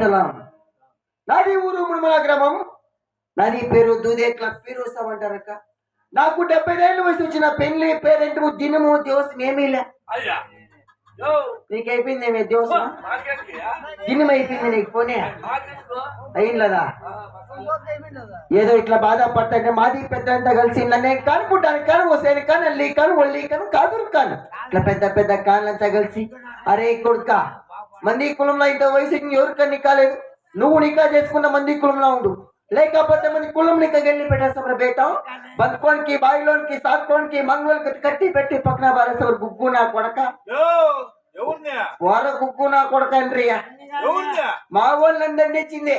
సలాం. నాది ఊరు ముడిమల గ్రామం. నాది పేరు దూదే క్లబ్ పేరు అంటారక్క. నాకు డెబ్బై ఏళ్ళు వయసు వచ్చిన పెళ్ళి పేరెంట్ దినము దేవసం ఏమీ లే. నీకు అయిపోయింది దినం అయిపోయింది నీకు పోనే. అయిందా ఏదో ఇట్లా బాధపడతాంటే మాది పెద్ద అంతా కలిసి నన్నే కనుకుంటాను కాను వస్తాను కాను అల్లి కాను ఒళ్ళి కాను కాదు కాను. ఇట్లా పెద్ద పెద్ద కాన్లంతా కలిసి అరే కొడుకా మంది కులంలో ఇంత వయసు ఎవరికన్నా నికాలేదు నువ్వు నికా చేసుకున్న మంది కులంలో ఉండు. లేకపోతే మంది కులం నిక్క వెళ్ళి పెట్టేస్తాం బేట? బతుకోనికి బాయిలోనికి సాక్కోనికి మంగళకి కట్టి పెట్టి పక్కన బారేసేవారు గుగ్గు నా కొడక. వర గుగ్గు నా కొడక అండ్రియా మా వాళ్ళందరినీ ఇచ్చింది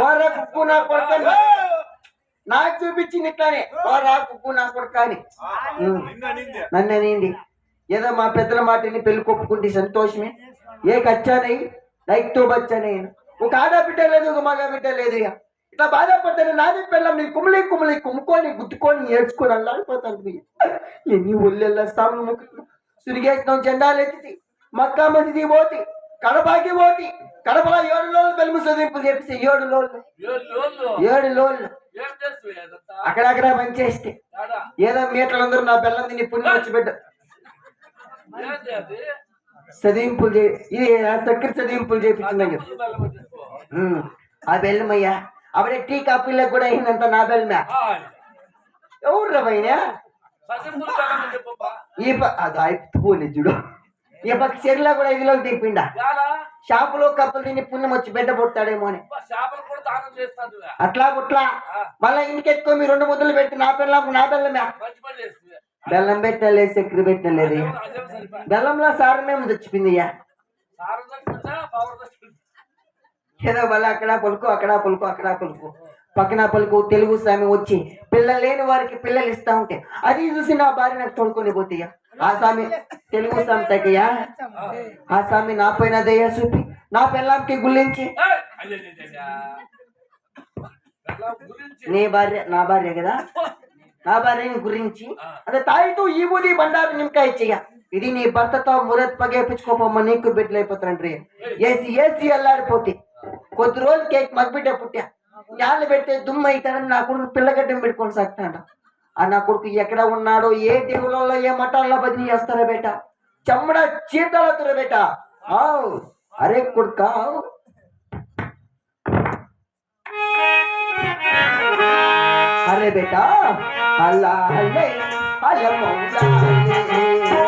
వర గుగ్గు నా కొడక! నాకు చూపించింది ఇట్లానే. వర గుగ్గు నా కొడక అని. నిన్న నిందే. నన్ను అనింది ఏదో మా పెద్దల మాటని పెళ్ళి కొప్పుకుంటే సంతోషమే. ఏ కచ్చానై? లైక్తో బచ్చానే. ఒక ఆడబిడ్డ లేదు ఒక మగ బిడ్డ లేదు ఇక. ఇట్లా బాధపడతాను నాది పిల్లం నీ కుమిలి కుమిలి కుమ్ముకొని గుద్దుకొని ఏడ్చుకొని అల్లాడిపోతాను. ఎన్ని ఒళ్ళెల్లా స్థానం ముక్కు సురిగేసినాం జెండాలు ఎత్తి మక్కా మసీది పోతి. కడపకి పోతి. కడప ఏడు లోళ్ళు బెలుము చదింపులు చెప్పేసి ఏడు లోళ్ళు. ఏడు లోళ్ళు. అక్కడక్కడ పనిచేస్తే? ఏదో మీటలందరూ నా బెల్లం తిని పుణ్యం వచ్చి బిడ్డ చదివింపులు చే ఇది చక్కెర చదివింపులు చేపించిందని చెప్పు ఆ బెల్లమయ్యా అప్పుడే టీ కాఫీలకు కూడా అయిందంత నా బెల్లమే. ఎవరు చెప్పబ్బా. ఈ అది అయిపోలే చూడు. ఈ పక్క చెరువులో కూడా ఇదిలోకి దింపిండా? షాపులో కప్పులు తిని పుణ్యం వచ్చి బిడ్డ పుడతాడేమో అని. అట్లా పుట్లా మళ్ళా ఇంటికి ఎత్తుకో మీ రెండు ముద్దలు పెట్టి నా పిల్లం నా పని చేస్తుంది బెల్లం పెట్టిన లేదు చక్కెర పెట్టిన లేదు అదే సరిపోయి బెల్లంలో సారమేమో చచ్చిపోయింది అయ్యా సారం దొరికిందా పవర్ దొరికిందా ఏదో వల్ల అక్కడ పలుకు అక్కడ పలుకు అక్కడ పలుకు. పక్కన పలుకు తెలుగు స్వామి వచ్చి పిల్లలు లేని వారికి పిల్లలు ఇస్తా ఉంటే అది చూసి నా భార్య నాకు తోడుకొని పోతయ్యా ఆ స్వామి తెలుగు స్వామి తగ్గయ్యా ఆ స్వామి నా పైన దయ్య చూపి నా పిల్లంకి గురించి నీ భార్య నా భార్య కదా? నా భార్యని గురించి అదే తాయితో ఈ ఊది బండారు నిమ్మకాయ చెయ్య ఇది నీ భర్తతో మురత్ పగేపించుకోపోమ్మ నీకు బిడ్డలు అయిపోతారండ్రి ఏసి ఏసి అల్లాడిపోతే. కొద్ది రోజులు కేక్ మగబిడ్డ పుట్టా. యాళ్ళు పెడితే దుమ్ము అవుతాడని నా కొడుకు పిల్లగడ్డం పెట్టుకొని సాగుతాడు ఆ నా కొడుకు ఎక్కడ ఉన్నాడో ఏ దేవుళ్ళలో ఏ మఠాల్లో బదిలీ చేస్తారా బేట. చెమ్మడ చీతలతురా బేట. అరే కొడుక अरे बेटा अल्लाह ले अल्लाह मौला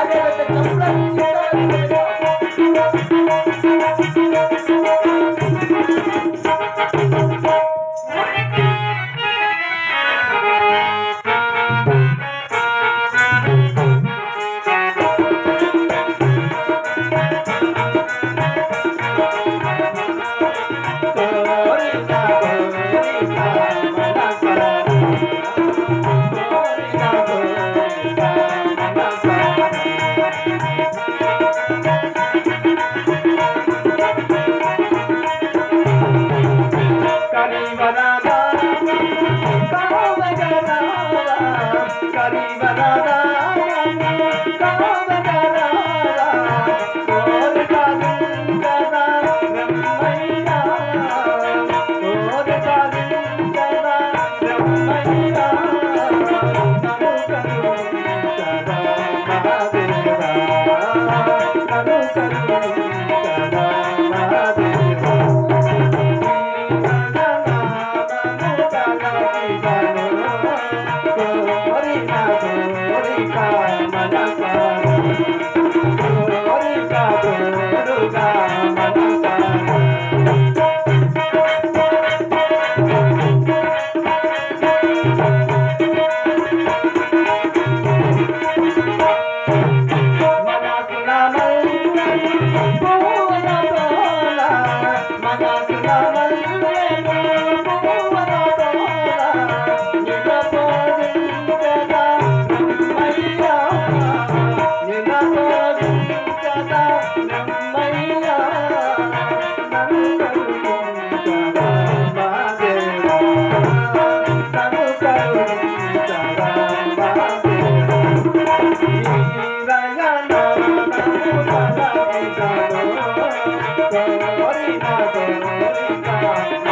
அரை मोरिका